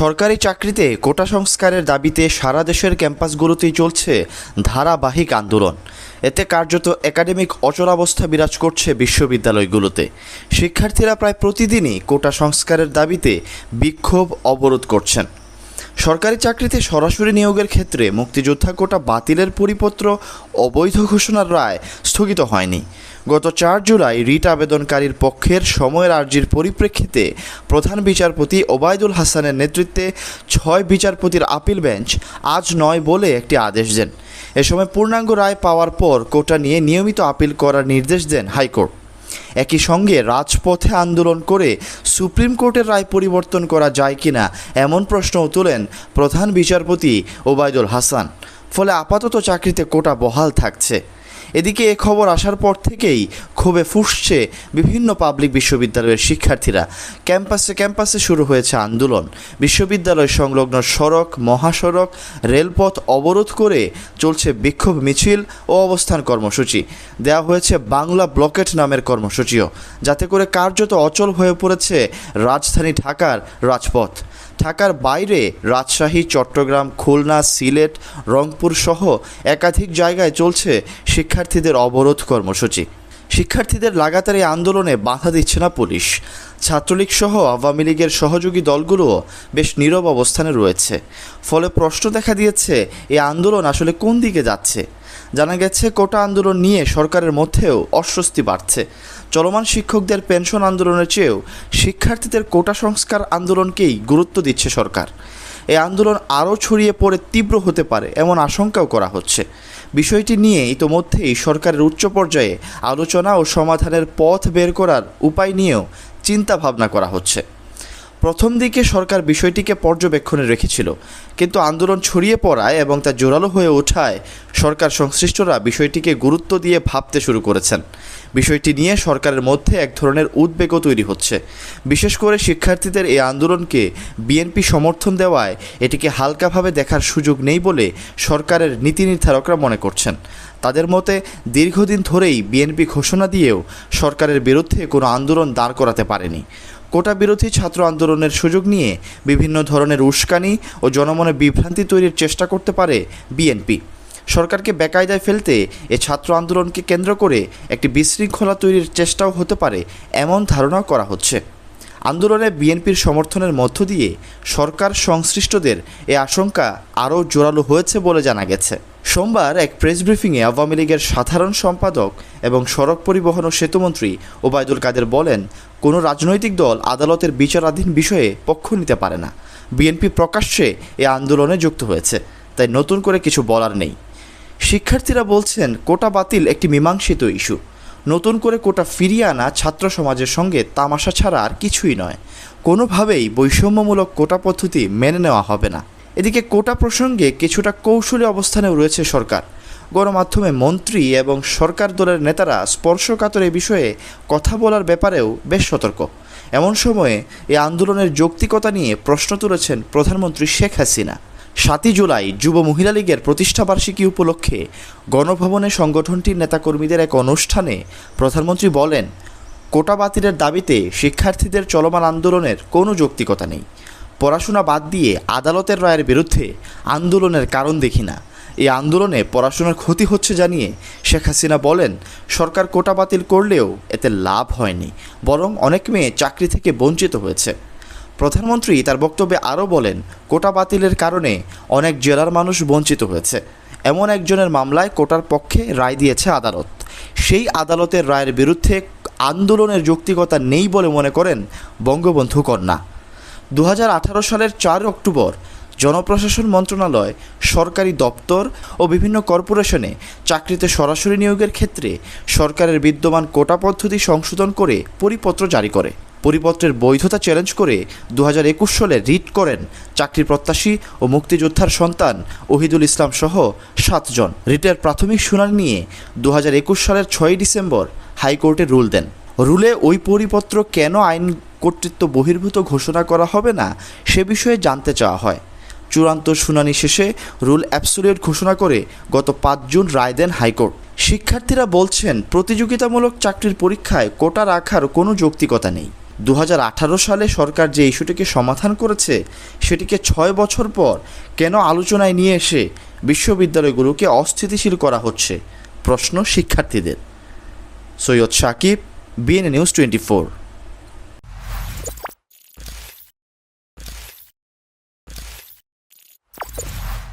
সরকারি চাকরিতে কোটা সংস্কারের দাবিতে সারা দেশের ক্যাম্পাসগুলোতেই চলছে ধারাবাহিক আন্দোলন। এতে কার্যত একাডেমিক অচলাবস্থা বিরাজ করছে বিশ্ববিদ্যালয়গুলোতে। শিক্ষার্থীরা প্রায় প্রতিদিনই কোটা সংস্কারের দাবিতে বিক্ষোভ অবরোধ করছেন। সরকারি চাকরিতে সরাসরি নিয়োগের ক্ষেত্রে মুক্তিযোদ্ধা কোটা বাতিলের পরিপত্র অবৈধ ঘোষণার রায় স্থগিত হয়নি। গত চার জুলাই রিট আবেদনকারীর পক্ষের সময়ের আর্জির পরিপ্রেক্ষিতে প্রধান বিচারপতি ওবায়দুল হাসানের নেতৃত্বে ছয় বিচারপতির আপিল বেঞ্চ আজ নয় বলে একটি আদেশ দেন। এ সময় পূর্ণাঙ্গ রায় পাওয়ার পর কোটা নিয়ে নিয়মিত আপিল করার নির্দেশ দেন হাইকোর্ট। একই সঙ্গে রাজপথে আন্দোলন করে সুপ্রিম কোর্টের রায় পরিবর্তন করা যায় কিনা এমন প্রশ্নও তোলেন প্রধান বিচারপতি ওবায়দুল হাসান। ফলে আপাতত চাকরিতে কোটা বহাল থাকছে। এদিকে এ খবর আসার পর থেকেই ক্ষোভে ফুসছে বিভিন্ন পাবলিক বিশ্ববিদ্যালয়ের শিক্ষার্থীরা। ক্যাম্পাসে ক্যাম্পাসে শুরু হয়েছে আন্দোলন। বিশ্ববিদ্যালয় সংলগ্ন সড়ক, মহাসড়ক, রেলপথ অবরোধ করে চলছে বিক্ষোভ মিছিল ও অবস্থান কর্মসূচি। দেওয়া হয়েছে বাংলা ব্লকেট নামের কর্মসূচিও। যাতে করে কার্যত অচল হয়ে পড়েছে রাজধানী ঢাকার রাজপথ। ঢাকার বাইরে রাজশাহী, চট্টগ্রাম, খুলনা, সিলেট, রংপুর সহ একাধিক জায়গায় চলছে শিক্ষার্থীদের অবরোধ কর্মসূচি। শিক্ষার্থীদের লাগাতার এই আন্দোলনে বাধা দিচ্ছে না পুলিশ। ছাত্রলীগ সহ আওয়ামী লীগের সহযোগী দলগুলোও বেশ নীরব অবস্থানে রয়েছে। ফলে প্রশ্ন দেখা দিয়েছে, এই আন্দোলন আসলে কোন দিকে যাচ্ছে? জানা গেছে, কোটা আন্দোলন নিয়ে সরকারের মধ্যেও অস্বস্তি বাড়ছে। চলমান শিক্ষকদের পেনশন আন্দোলনের চেয়েও শিক্ষার্থীদের কোটা সংস্কার আন্দোলনকেই গুরুত্ব দিচ্ছে সরকার। এই আন্দোলন আরও ছড়িয়ে পড়ে তীব্র হতে পারে এমন আশঙ্কাও করা হচ্ছে। বিষয়টি নিয়ে ইতোমধ্যেই সরকারের উচ্চ পর্যায়ে আলোচনা ও সমাধানের পথ বের করার উপায় নিয়েও চিন্তা ভাবনা করা হচ্ছে। প্রথম দিকে সরকার বিষয়টিকে পর্যবেক্ষণে রেখেছিল, কিন্তু আন্দোলন ছড়িয়ে পড়ায় এবং তা জোরালো হয়ে ওঠায় সরকার সংশ্লিষ্টরা বিষয়টিকে গুরুত্ব দিয়ে ভাবতে শুরু করেছেন। বিষয়টি নিয়ে সরকারের মধ্যে এক ধরনের উদ্বেগও তৈরি হচ্ছে। বিশেষ করে শিক্ষার্থীদের এই আন্দোলনকে বিএনপি সমর্থন দেওয়ায় এটিকে হালকাভাবে দেখার সুযোগ নেই বলে সরকারের নীতি নির্ধারকরা মনে করছেন। তাদের মতে, দীর্ঘদিন ধরেই বিএনপি ঘোষণা দিয়েও সরকারের বিরুদ্ধে কোনো আন্দোলন দাঁড় করাতে পারেনি। কোটা বিরোধী ছাত্র আন্দোলনের সুযোগ নিয়ে বিভিন্ন ধরনের উস্কানি ও জনমনে বিভ্রান্তি তৈরির চেষ্টা করতে পারে বিএনপি। সরকারকে বেকায়দায় ফেলতে এ ছাত্র আন্দোলনকে কেন্দ্র করে একটি বিশৃঙ্খলা তৈরির চেষ্টাও হতে পারে এমন ধারণাও করা হচ্ছে। আন্দোলনে বিএনপির সমর্থনের মধ্য দিয়ে সরকার সংশ্লিষ্টদের এ আশঙ্কা আরও জোরালো হয়েছে বলে জানা গেছে। সোমবার এক প্রেস ব্রিফিংয়ে আওয়ামী লীগের সাধারণ সম্পাদক এবং সড়ক পরিবহন ও সেতুমন্ত্রী ওবায়দুল কাদের বলেন কোনো রাজনৈতিক দল আদালতের বিচারাধীন বিষয়ে পক্ষ নিতে পারে না। বিএনপি প্রকাশ্যে এ আন্দোলনে যুক্ত হয়েছে, তাই নতুন করে কিছু বলার নেই। শিক্ষার্থীরা বলছেন, কোটা বাতিল একটি মীমাংসিত ইস্যু। নতুন করে কোটা ফিরিয়ে আনা ছাত্র সমাজের সঙ্গে তামাশা ছাড়া আর কিছুই নয়। কোনোভাবেই বৈষম্যমূলক কোটা পদ্ধতি মেনে নেওয়া হবে না। এদিকে কোটা প্রসঙ্গে কিছুটা কৌশলী অবস্থানেও রয়েছে সরকার। গণমাধ্যমে মন্ত্রী এবং সরকার দলের নেতারা স্পর্শকাতর এ বিষয়ে কথা বলার ব্যাপারেও বেশ সতর্ক। এমন সময়ে এ আন্দোলনের যৌক্তিকতা নিয়ে প্রশ্ন তুলেছেন প্রধানমন্ত্রী শেখ হাসিনা। সাতই জুলাই যুব মহিলা লীগের প্রতিষ্ঠাবার্ষিকী উপলক্ষে গণভবনে সংগঠনটির নেতাকর্মীদের এক অনুষ্ঠানে প্রধানমন্ত্রী বলেন, কোটা বাতিলের দাবিতে শিক্ষার্থীদের চলমান আন্দোলনের কোনো যৌক্তিকতা নেই। পড়াশোনা বাদ দিয়ে আদালতের রায়ের বিরুদ্ধে আন্দোলনের কারণ দেখি না। এই আন্দোলনে পড়াশোনার ক্ষতি হচ্ছে জানিয়ে শেখ হাসিনা বলেন, সরকার কোটা বাতিল করলেও এতে লাভ হয়নি, বরং অনেক মেয়ে চাকরি থেকে বঞ্চিত হয়েছে। প্রধানমন্ত্রী তার বক্তব্যে আরও বলেন, কোটা বাতিলের কারণে অনেক জেলার মানুষ বঞ্চিত হয়েছে। এমন একজনের মামলায় কোটার পক্ষে রায় দিয়েছে আদালত। সেই আদালতের রায়ের বিরুদ্ধে আন্দোলনের যৌক্তিকতা নেই বলে মনে করেন বঙ্গবন্ধু কন্যা। দু হাজার আঠারো সালের চার অক্টোবর জনপ্রশাসন মন্ত্রণালয়, সরকারি দপ্তর ও বিভিন্ন কর্পোরেশনে চাকরিতে সরাসরি নিয়োগের ক্ষেত্রে সরকারের বিদ্যমান কোটা পদ্ধতি সংশোধন করে পরিপত্র জারি করে। পরিপত্রের বৈধতা চ্যালেঞ্জ করে দু একুশ সালে রিট করেন চাকরি প্রত্যাশী ও মুক্তিযোদ্ধার সন্তান ওহিদুল ইসলাম সহ সাতজন রিটের প্রাথমিক শুনানি নিয়ে দু একুশ সালের ছয়ই ডিসেম্বর হাইকোর্টে রুল দেন। রুলে ওই পরিপত্র কেন আইন কর্তৃত্ব বহির্ভূত ঘোষণা করা হবে না সে বিষয়ে জানতে চাওয়া হয়। চূড়ান্ত শুনানি শেষে রুল অ্যাবসোলিউট ঘোষণা করে গত পাঁচ জুন রায় দেন হাইকোর্ট। শিক্ষার্থীরা বলছেন, প্রতিযোগিতামূলক চাকরির পরীক্ষায় কোটা রাখার কোনো যৌক্তিকতা নেই। দু হাজার আঠারো সালে সরকার যে ইস্যুটিকে সমাধান করেছে, সেটিকে ছয় বছর পর কেন আলোচনায় নিয়ে এসে বিশ্ববিদ্যালয়গুলোকে অস্থিতিশীল করা হচ্ছে? প্রশ্ন শিক্ষার্থীদের। Syed Sakib, BNA news twenty four.